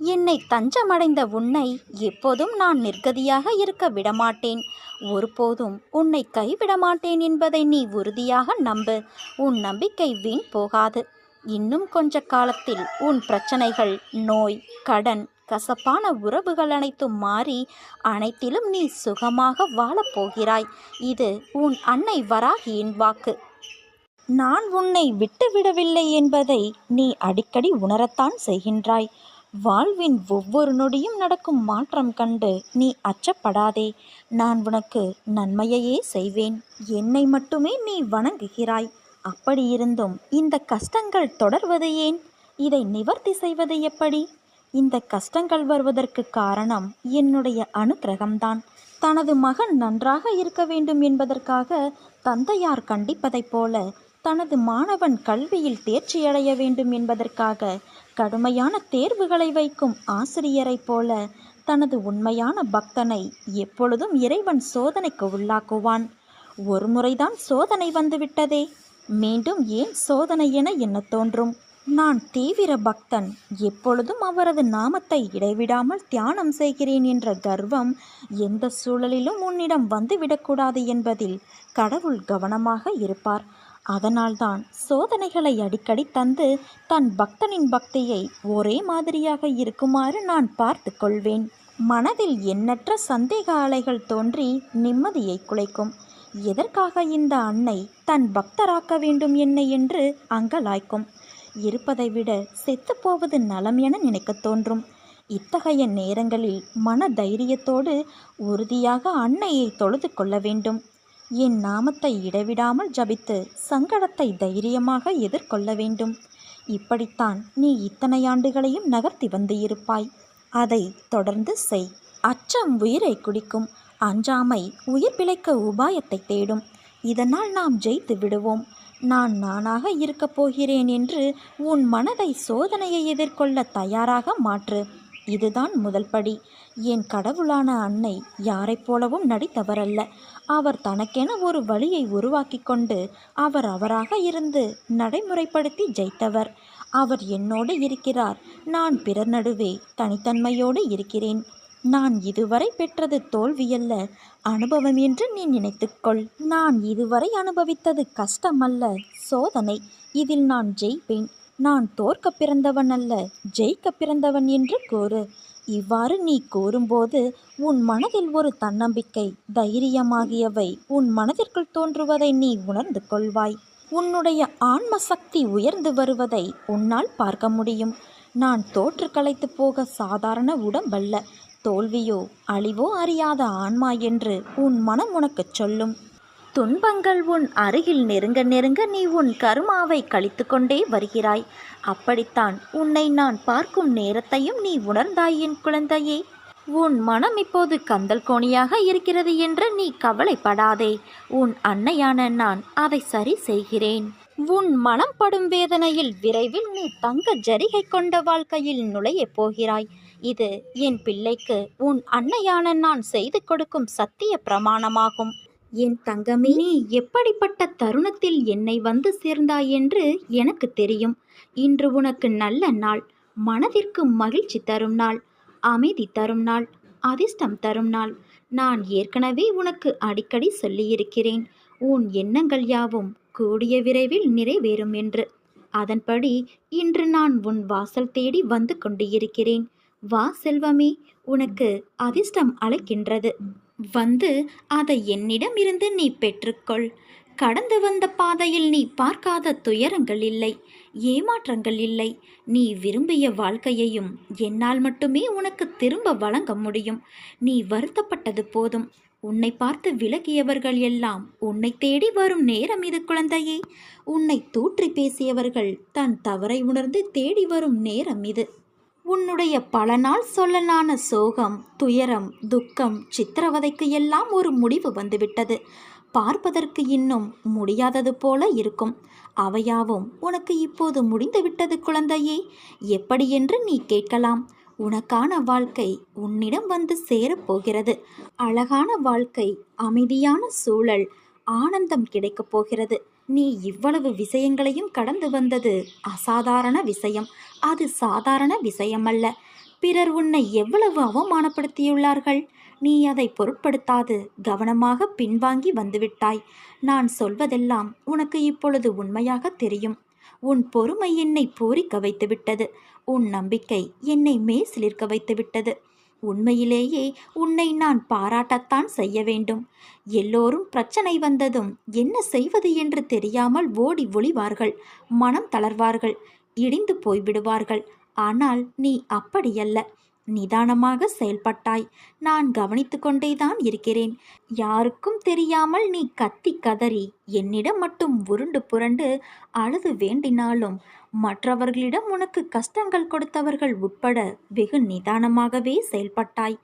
என்னை தஞ்சமடைந்த உன்னை எப்போதும் நான் நிர்கதியாக இருக்க விடமாட்டேன். ஒருபோதும் உன்னை கைவிட மாட்டேன் என்பதை நீ உறுதியாக நம்பு. உன் நம்பிக்கை வீண் போகாது. இன்னும் கொஞ்ச காலத்தில் உன் பிரச்சனைகள் நோய் கடன் கசப்பான உறவுகள் அனைத்தும் மாறி அனைத்திலும் நீ சுகமாக வாழப் போகிறாய். இது உன் அன்னை வராகியின் வாக்கு. நான் உன்னை விட்டுவிடவில்லை என்பதை நீ அடிக்கடி உணரத்தான் செய்கின்றாய். வாழ்வின் ஒவ்வொரு நொடியும் நடக்கும் மாற்றம் கண்டு நீ அச்சப்படாதே. நான் உனக்கு நன்மையையே செய்வேன். என்னை மட்டுமே நீ வணங்குகிறாய். அப்படியிருந்தும் இந்த கஷ்டங்கள் தொடர்வது ஏன்? இதை நிவர்த்தி செய்வது எப்படி? இந்த கஷ்டங்கள் வருவதற்கு காரணம் என்னுடைய அனுக்கிரகம்தான். தனது மகன் நன்றாக இருக்க வேண்டும் என்பதற்காக தந்தையார் கண்டிப்பதைப் போல தனது மாணவன் கல்வியில் தேர்ச்சியடைய வேண்டும் என்பதற்காக கடுமையான தேர்வுகளை வைக்கும் ஆசிரியரைப் போல தனது உண்மையான பக்தனை எப்பொழுதும் இறைவன் சோதனைக்கு உள்ளாக்குவான். ஒரு முறைதான் சோதனை வந்துவிட்டதே. மீண்டும் ஏன் சோதனை என என்ன தோன்றும்? நான் தீவிர பக்தன். எப்பொழுதும் அவரது நாமத்தை இடைவிடாமல் தியானம் செய்கிறேன் என்ற கர்வம் எந்த சூழலிலும் உன்னிடம் வந்துவிடக்கூடாது என்பதில் கடவுள் கவனமாக இருப்பார். அதனால்தான் சோதனைகளை அடிக்கடி தந்து தன் பக்தனின் பக்தியை ஒரே மாதிரியாக இருக்குமாறு நான் பார்த்து கொள்வேன். மனதில் எண்ணற்ற சந்தேக அலைகள் தோன்றி நிம்மதியை குலைக்கும். எதற்காக இந்த அன்னை தன் பக்தராக்க வேண்டும் என்னை என்று அங்கலாய்க்கும். இருப்பதை விட செத்துப்போவது நலம் என நினைக்கத் தோன்றும். இத்தகைய நேரங்களில் மன தைரியத்தோடு உறுதியாக அன்னையை தொழுது கொள்ள வேண்டும். என் நாமத்தை இடைவிடாமல் ஜபித்து சங்கடத்தை தைரியமாக எதிர்கொள்ள வேண்டும். இப்படித்தான் நீ இத்தனை ஆண்டுகளையும் நகர்த்தி வந்து இருப்பாய் அதை தொடர்ந்து செய். அச்சம் உயிரை குடிக்கும். அஞ்சாமை உயிர் பிழைக்க உபாயத்தை தேடும். இதனால் நாம் ஜெயித்து விடுவோம். நான் நானாக இருக்கப் போகிறேன் என்று உன் மனதை சோதனையை எதிர்கொள்ள தயாராக மாற்று. இதுதான் முதல் படி. என் கடவுளான அன்னை யாரைப் போலவும் நடித்தவரல்ல. அவர் தனக்கென ஒரு வழியை உருவாக்கி கொண்டு அவர் அவராக இருந்து நடைமுறைப்படுத்தி ஜெயித்தவர். அவர் என்னோடு இருக்கிறார். நான் பிறர் நடுவே தனித்தன்மையோடு இருக்கிறேன். நான் இதுவரை பெற்றது தோல்வியல்ல. அனுபவம் என்று நீ நினைத்துக்கொள் நான் இதுவரை அனுபவித்தது கஷ்டமல்ல. சோதனை. இதில் நான் ஜெயிப்பேன். நான் தோற்க பிறந்தவன் அல்ல ஜெயிக்க பிறந்தவன் என்று கூறு. இவ்வாறு நீ கூறும்போது உன் மனதில் ஒரு தன்னம்பிக்கை தைரியமாகியவை உன் மனதிற்குள் தோன்றுவதை நீ உணர்ந்து கொள்வாய். உன்னுடைய ஆன்ம சக்தி உயர்ந்து வருவதை உன்னால் பார்க்க முடியும். நான் தோற்று கலைத்து போக சாதாரண உடம்பல்ல. தோல்வியோ அழிவோ அறியாத ஆன்மா என்று உன் மனம் உனக்குச் சொல்லும். துன்பங்கள் உன் அருகில் நெருங்க நெருங்க நீ உன் கருமாவை கழித்து கொண்டே வருகிறாய். அப்படித்தான் உன்னை நான் பார்க்கும் நேரத்தையும் நீ உணர்ந்தாய் என் குழந்தையே. உன் மனம் இப்போது கந்தல் கோணியாக இருக்கிறது என்று நீ கவலைப்படாதே. உன் அன்னையான நான் அதை சரி செய்கிறேன். உன் மனம் படும் வேதனையில் விரைவில் நீ தங்க ஜரிகை கொண்ட வாழ்க்கையில் நுழையப் போகிறாய். இது என் பிள்ளைக்கு உன் அன்னையான நான் செய்து கொடுக்கும் சத்திய பிரமாணமாகும். என் தங்கமே நீ எப்படிப்பட்ட தருணத்தில் என்னை வந்து சேர்ந்தாய் என்று எனக்கு தெரியும். இன்று உனக்கு நல்ல நாள். மனதிற்கு மகிழ்ச்சி தரும் நாள். அமைதி தரும் நாள். அதிர்ஷ்டம் தரும் நாள். நான் ஏற்கனவே உனக்கு அடிக்கடி சொல்லியிருக்கிறேன். உன் எண்ணங்கள் யாவும் கூடிய விரைவில் நிறைவேறும் என்று. அதன்படி இன்று நான் உன் வாசல் தேடி வந்து கொண்டு இருக்கிறேன் வா செல்வமே உனக்கு அதிர்ஷ்டம் அழைக்கின்றது வந்து அதை என்னிடம் இருந்து நீ பெற்றுக்கொள். கடந்து வந்த பாதையில் நீ பார்க்காத துயரங்கள் இல்லை ஏமாற்றங்கள் இல்லை. நீ விரும்பிய வாழ்க்கையையும் என்னால் மட்டுமே உனக்கு திரும்ப வழங்க முடியும். நீ வருத்தப்பட்டது போதும். உன்னை பார்த்து விலகியவர்கள் எல்லாம் உன்னை தேடி வரும் நேரம் இது குழந்தையே. உன்னை தூற்றி பேசியவர்கள் தன் தவறை உணர்ந்து தேடி வரும் நேரம் இது. உன்னுடைய பல நாள் சொல்லலான சோகம் துயரம் துக்கம் சித்திரவதைக்கு எல்லாம் ஒரு முடிவு வந்துவிட்டது. பார்ப்பதற்கு இன்னும் முடியாதது போல இருக்கும். அவையாவும் உனக்கு இப்போது முடிந்துவிட்டது குழந்தையே எப்படி என்று நீ கேட்கலாம். உனக்கான வாழ்க்கை உன்னிடம் வந்து சேரப்போகிறது. அழகான வாழ்க்கை அமைதியான சூழல் ஆனந்தம் கிடைக்கப் போகிறது. நீ இவ்வளவு விஷயங்களையும் கடந்து வந்தது அசாதாரண விஷயம். அது சாதாரண விஷயமல்ல. பிறர் உன்னை எவ்வளவு அவமானப்படுத்தியுள்ளார்கள். நீ அதை பொருட்படுத்தாது கவனமாக பின்வாங்கி வந்துவிட்டாய். நான் சொல்வதெல்லாம் உனக்கு இப்பொழுது உண்மையாக தெரியும். உன் பொறுமை என்னை பூரிக்க வைத்துவிட்டது. உன் நம்பிக்கை என்னை மேசிலிருக்க வைத்துவிட்டது. உண்மையிலேயே உன்னை நான் பாராட்டத்தான் செய்ய வேண்டும். எல்லோரும் பிரச்சனை வந்ததும் என்ன செய்வது என்று தெரியாமல் ஓடி ஒளிவார்கள். மனம் தளர்வார்கள். இடிந்து போய்விடுவார்கள். ஆனால் நீ அப்படியல்ல. நிதானமாக செயல்பட்டாய். நான் கவனித்து கொண்டேதான் இருக்கிறேன். யாருக்கும் தெரியாமல் நீ கத்தி கதறி என்னிடம் மட்டும் உருண்டு புரண்டு அழுது வேண்டினாலும் மற்றவர்களிடம் உனக்கு கஷ்டங்கள் கொடுத்தவர்கள் உட்பட வெகு நிதானமாகவே செயல்பட்டாய்.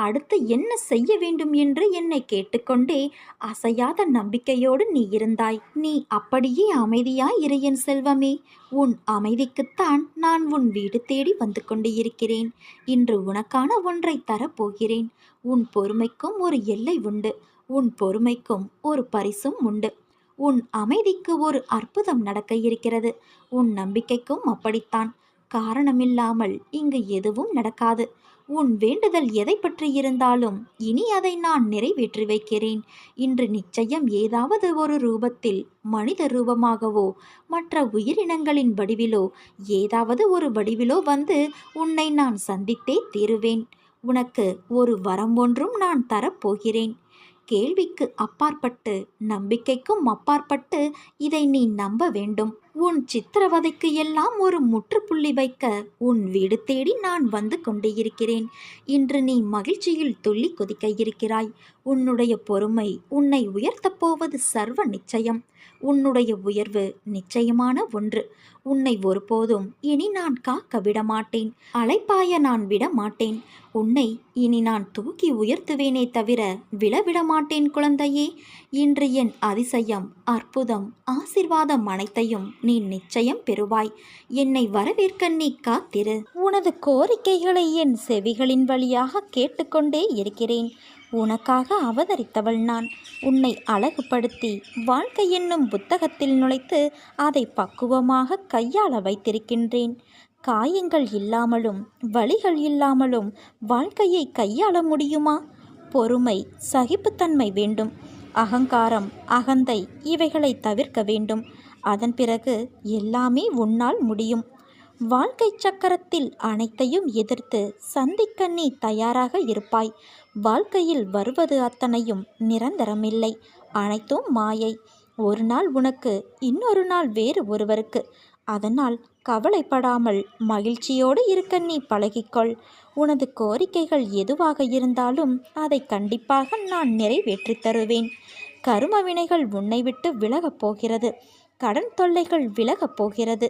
அடுத்து என்ன செய்ய வேண்டும் என்று என்னை கேட்டுக்கொண்டே அசையாத நம்பிக்கையோடு நீ இருந்தாய். நீ அப்படியே அமைதியாய் இரு என் செல்வமே. உன் அமைதிக்குத்தான் நான் உன் வீடு தேடி வந்து கொண்டு இருக்கிறேன் இன்று உனக்கான ஒன்றை தரப்போகிறேன். உன் பொறுமைக்கும் ஒரு எல்லை உண்டு. உன் பொறுமைக்கும் ஒரு பரிசும் உண்டு. உன் அமைதிக்கு ஒரு அற்புதம் நடக்க இருக்கிறது. உன் நம்பிக்கைக்கும் அப்படித்தான். காரணமில்லாமல் இங்கு எதுவும் நடக்காது. உன் வேண்டுதல் எதை பற்றி இருந்தாலும் இனி அதை நான் நிறைவேற்றி வைக்கிறேன். இன்று நிச்சயம் ஏதாவது ஒரு ரூபத்தில் மனித ரூபமாகவோ மற்ற உயிரினங்களின் வடிவிலோ ஏதாவது ஒரு வடிவிலோ வந்து உன்னை நான் சந்தித்தே தீருவேன். உனக்கு ஒரு வரம் ஒன்றும் நான் தரப்போகிறேன். கேள்விக்கு அப்பாற்பட்டு நம்பிக்கைக்கும் அப்பாற்பட்டு இதை நீ நம்ப வேண்டும். உன் சித்திரவதைக்கு எல்லாம் ஒரு முற்றுப்புள்ளி வைக்க உன் வீடு தேடி நான் வந்து கொண்டே இருக்கிறேன். இன்று நீ மகிழ்ச்சியில் துள்ளி கொதிக்க இருக்கிறாய். உன்னுடைய பொறுமை உன்னை உயர்த்தப் போவது சர்வ நிச்சயம். உன்னுடைய உயர்வு நிச்சயமான ஒன்று. உன்னை ஒருபோதும் இனி நான் காக்க விட மாட்டேன் அலைப்பாய நான் விட மாட்டேன் உன்னை இனி நான் தூக்கி உயர்த்துவேனே தவிர விழவிட மாட்டேன் குழந்தையே. இன்று என் அதிசயம் அற்புதம் ஆசிர்வாதம் அனைத்தையும் நீ நிச்சயம் பெறுவாய். என்னை வரவேற்க நீ காத்திரு. உனது கோரிக்கைகளை என் செவிகளின் வழியாக கேட்டுக்கொண்டே இருக்கிறேன். உனக்காக அவதரித்தவள் நான். உன்னை அழகுபடுத்தி வாழ்க்கை என்னும் புத்தகத்தில் நுழைத்து அதை பக்குவமாக கையாள வைத்திருக்கின்றேன். காயங்கள் இல்லாமலும் வழிகள் இல்லாமலும் வாழ்க்கையை கையாள முடியுமா? பொறுமை சகிப்புத்தன்மை வேண்டும். அகங்காரம் அகந்தை இவைகளை தவிர்க்க வேண்டும். அதன் பிறகு எல்லாமே உன்னால் முடியும். வாழ்க்கை சக்கரத்தில் அனைத்தையும் எதிர்த்து சந்திக்க நீ தயாராக இருப்பாய். வாழ்க்கையில் வருவது அத்தனையும் நிரந்தரமில்லை. அனைத்தும் மாயை. ஒரு நாள் உனக்கு இன்னொரு நாள் வேறு ஒருவருக்கு. அதனால் கவலைப்படாமல் மகிழ்ச்சியோடு இருக்க நீ பழகிக்கொள். உனது கோரிக்கைகள் எதுவாக இருந்தாலும் அதை கண்டிப்பாக நான் நிறைவேற்றி தருவேன். கரும வினைகள் உன்னை விட்டு விலகப் போகிறது. கடன் தொல்லைகள் விலகப் போகிறது.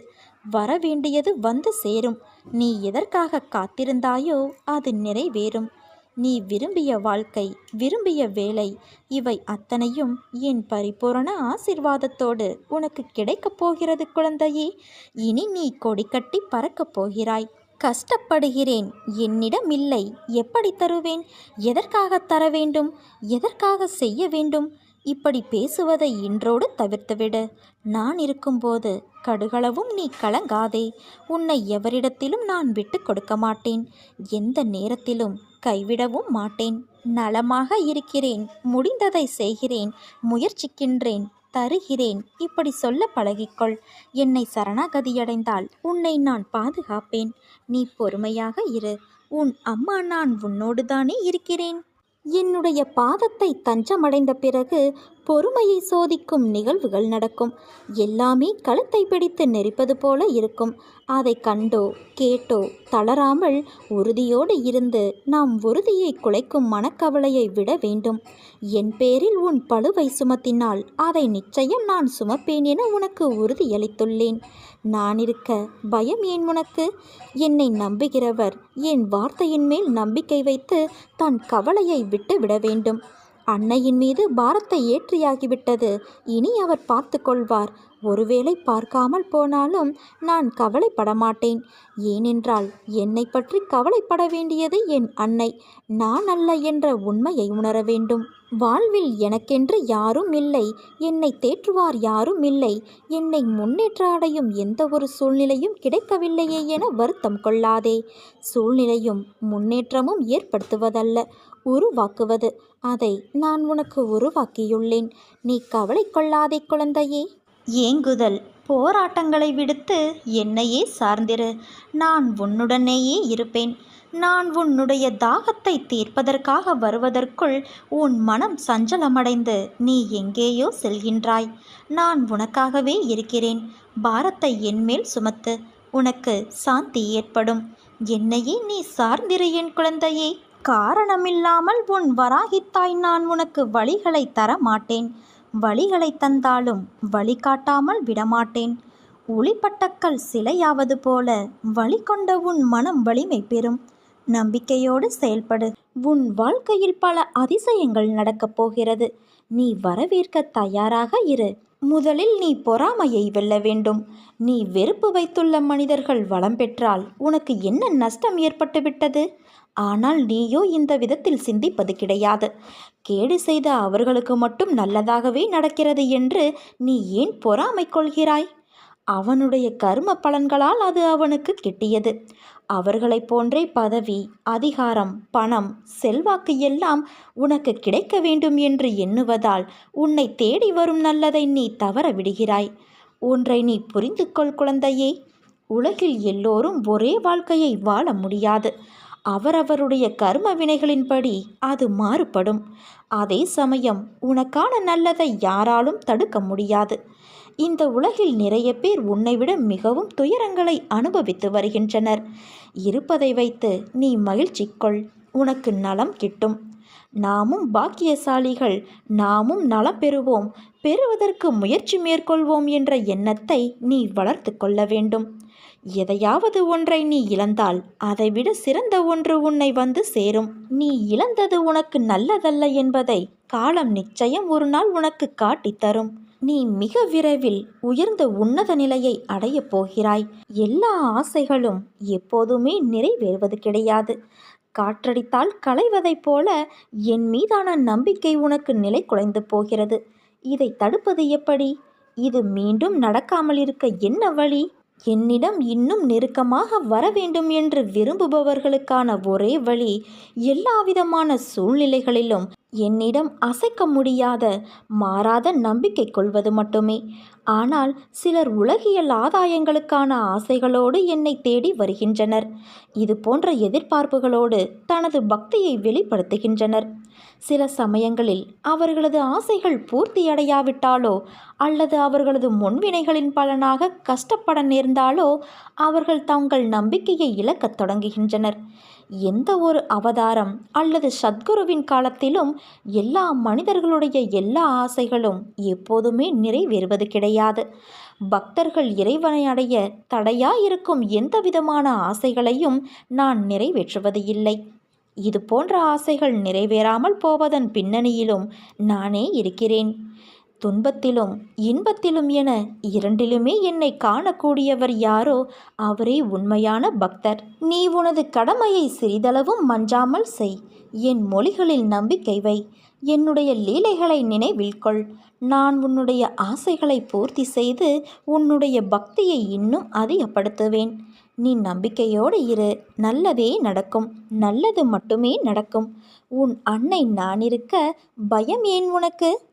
வரவேண்டியது வந்து சேரும். நீ எதற்காக காத்திருந்தாயோ அது நிறைவேறும். நீ விரும்பிய வாழ்க்கை விரும்பிய வேலை இவை அத்தனையும் என் பரிபூரண ஆசிர்வாதத்தோடு உனக்கு கிடைக்கப் போகிறது குழந்தையே. இனி நீ கொடிக்கட்டி பறக்கப் போகிறாய். கஷ்டப்படுகிறேன். என்னிடம் இல்லை. எப்படி தருவேன்? எதற்காக தர வேண்டும் எதற்காக செய்ய வேண்டும்? இப்படி பேசுவதை இன்றோடு தவிர்த்துவிடு. நான் இருக்கும்போது கடுகளவும் நீ கலங்காதே. உன்னை எவரிடத்திலும் நான் விட்டு கொடுக்க மாட்டேன். எந்த நேரத்திலும் கைவிடவும் மாட்டேன். நலமாக இருக்கிறேன். முடிந்ததை செய்கிறேன். முயற்சிக்கின்றேன். தருகிறேன். இப்படி சொல்ல பழகிக்கொள். என்னை சரணாகதியடைந்தால் உன்னை நான் பாதுகாப்பேன். நீ பொறுமையாக இரு. உன் அம்மா நான் உன்னோடு தானே இருக்கிறேன். என்னுடைய பாதத்தை தஞ்சமடைந்த பிறகு பொறுமையை சோதிக்கும் நிகழ்வுகள் நடக்கும். எல்லாமே கழுத்தை பிடித்து நெரிப்பது போல இருக்கும். அதை கண்டோ கேட்டோ தளராமல் உறுதியோடு இருந்து நாம் உறுதியை குலைக்கும் மனக்கவலையை விட வேண்டும். என் பேரில் உன் பழுவை சுமத்தினால் அதை நிச்சயம் நான் சுமப்பேன் என உனக்கு உறுதியளித்துள்ளேன். நான் இருக்க பயம் ஏன் உனக்கு? என்னை நம்புகிறவர் என் வார்த்தையின் மேல் நம்பிக்கை வைத்து தன் கவலையை விட்டு விட வேண்டும். அன்னையின் மீது பாரத்தை ஏற்றியாகிவிட்டது. இனி அவர் பார்த்து கொள்வார் ஒருவேளை பார்க்காமல் போனாலும் நான் கவலைப்பட மாட்டேன் ஏனென்றால் என்னை பற்றி கவலைப்பட வேண்டியது என் அன்னை. நான் அல்ல என்ற உண்மையை உணர வேண்டும். வாழ்வில் எனக்கென்று யாரும் இல்லை. என்னை தேற்றுவார் யாரும் இல்லை. என்னை முன்னேற்ற அடையும் எந்த ஒரு சூழ்நிலையும் கிடைக்கவில்லையே என வருத்தம் கொள்ளாதே. சூழ்நிலையும் முன்னேற்றமும் ஏற்படுத்துவதல்ல. உருவாக்குவது. அதை நான் உனக்கு உருவாக்கியுள்ளேன். நீ கவலை கொள்ளாதே குழந்தையே. ஏங்குதல். போராட்டங்களை விடுத்து என்னையே சார்ந்திரு. நான் உன்னுடனேயே இருப்பேன். நான் உன்னுடைய தாகத்தை தீர்ப்பதற்காக வருவதற்குள் உன் மனம் சஞ்சலமடைந்து நீ எங்கேயோ செல்கின்றாய். நான் உனக்காகவே இருக்கிறேன். பாரத்தை என்மேல் சுமத்து. உனக்கு சாந்தி ஏற்படும். என்னையே நீ சார்ந்திரு என் குழந்தையே. காரணமில்லாமல் உன் வராகித்தாய் நான் உனக்கு வழிகளை தர மாட்டேன் வழிகளை தந்தாலும் வழிகாட்டாமல் விடமாட்டேன். ஒளிப்பட்டக்கல் சிலையாவது போல வழி கொண்ட உன் மனம் வலிமை பெறும். நம்பிக்கையோடு செயல்படு. உன் வாழ்க்கையில் பல அதிசயங்கள் நடக்கப் போகிறது. நீ வரவேற்க தயாராக இரு. முதலில் நீ பொறாமையை வெல்ல வேண்டும். நீ வெறுப்பு வைத்துள்ள மனிதர்கள் வளம் பெற்றால் உனக்கு என்ன நஷ்டம் ஏற்பட்டுவிட்டது? ஆனால் நீயோ இந்த விதத்தில் சிந்திப்பது கிடையாது. கேடு செய்த அவர்களுக்கு மட்டும் நல்லதாகவே நடக்கிறது என்று நீ ஏன் பொறாமை கொள்கிறாய்? அவனுடைய கர்ம பலன்களால் அது அவனுக்கு கிட்டியது. அவர்களைப் போன்றே பதவி அதிகாரம் பணம் செல்வாக்கு எல்லாம் உனக்கு கிடைக்க வேண்டும் என்று எண்ணுவதால் உன்னை தேடி வரும் நல்லதை நீ தவற விடுகிறாய். ஒன்றை நீ புரிந்து கொள் குழந்தையே. உலகில் எல்லோரும் ஒரே வாழ்க்கையை வாழ முடியாது. அவரவருடைய கர்ம வினைகளின்படி அது மாறுபடும். அதே சமயம் உனக்கான நல்லதை யாராலும் தடுக்க முடியாது. இந்த உலகில் நிறைய பேர் உன்னை விட மிகவும் துயரங்களை அனுபவித்து வருகின்றனர். இருப்பதை வைத்து நீ மகிழ்ச்சி கொள். உனக்கு நலம் கிட்டும். நாமும் பாக்கியசாலிகள். நாமும் நலம் பெறுவோம். பெறுவதற்கு முயற்சி மேற்கொள்வோம் என்ற எண்ணத்தை நீ வளர்த்து கொள்ள வேண்டும். எதையாவது ஒன்றை நீ இழந்தால் அதைவிட சிறந்த ஒன்று உன்னை வந்து சேரும். நீ இழந்தது உனக்கு நல்லதல்ல என்பதை காலம் நிச்சயம் ஒரு நாள் உனக்கு காட்டித் தரும். நீ மிக விரைவில் உயர்ந்த உன்னத நிலையை அடையப் போகிறாய். எல்லா ஆசைகளும் எப்போதுமே நிறைவேறுவது கிடையாது. காற்றடித்தால் களைவதைப் போல என் மீதான நம்பிக்கை உனக்கு நிலை குலைந்து போகிறது. இதை தடுப்பது எப்படி? இது மீண்டும் நடக்காமல் இருக்க என்ன வழி? என்னிடம் இன்னும் நெருக்கமாக வர வேண்டும் என்று விரும்புபவர்களுக்கான ஒரே வழி எல்லாவிதமான சூழ்நிலைகளிலும் என்னிடம் அசைக்க முடியாத மாறாத நம்பிக்கை கொள்வது மட்டுமே. ஆனால் சிலர் உலகியல் ஆதாயங்களுக்கான ஆசைகளோடு என்னை தேடி வருகின்றனர். இது போன்ற எதிர்பார்ப்புகளோடு தனது பக்தியை வெளிப்படுத்துகின்றனர். சில சமயங்களில் அவர்களது ஆசைகள் பூர்த்தியடையாவிட்டாலோ அல்லது அவர்களது முன்வினைகளின் பலனாக கஷ்டப்பட நேர்ந்தாலோ அவர்கள் தங்கள் நம்பிக்கையை இழக்கத் தொடங்குகின்றனர். எந்த ஒரு அவதாரம் அல்லது சத்குருவின் காலத்திலும் எல்லா மனிதர்களுடைய எல்லா ஆசைகளும் எப்போதுமே நிறைவேறுவது கிடையாது. பக்தர்கள் இறைவனை அடைய தடையாயிருக்கும் எந்த விதமான ஆசைகளையும் நான் நிறைவேற்றுவது இல்லை இது போன்ற ஆசைகள் நிறைவேறாமல் போவதன் பின்னணியிலும் நானே இருக்கிறேன். துன்பத்திலும் இன்பத்திலும் என இரண்டிலுமே என்னை காணக்கூடியவர் யாரோ அவரே உண்மையான பக்தர். நீ உனது கடமையை சிறிதளவும் மஞ்சாமல் செய். என் மொழிகளில் நம்பிக்கை வை. என்னுடைய லீலைகளை நினைவில் கொள். நான் உன்னுடைய ஆசைகளை பூர்த்தி செய்து உன்னுடைய பக்தியை இன்னும் அதிகப்படுத்துவேன். நீ நம்பிக்கையோடு இரு. நல்லதே நடக்கும். நல்லது மட்டுமே நடக்கும். உன் அன்னை நான் இருக்க பயம் ஏன் உனக்கு?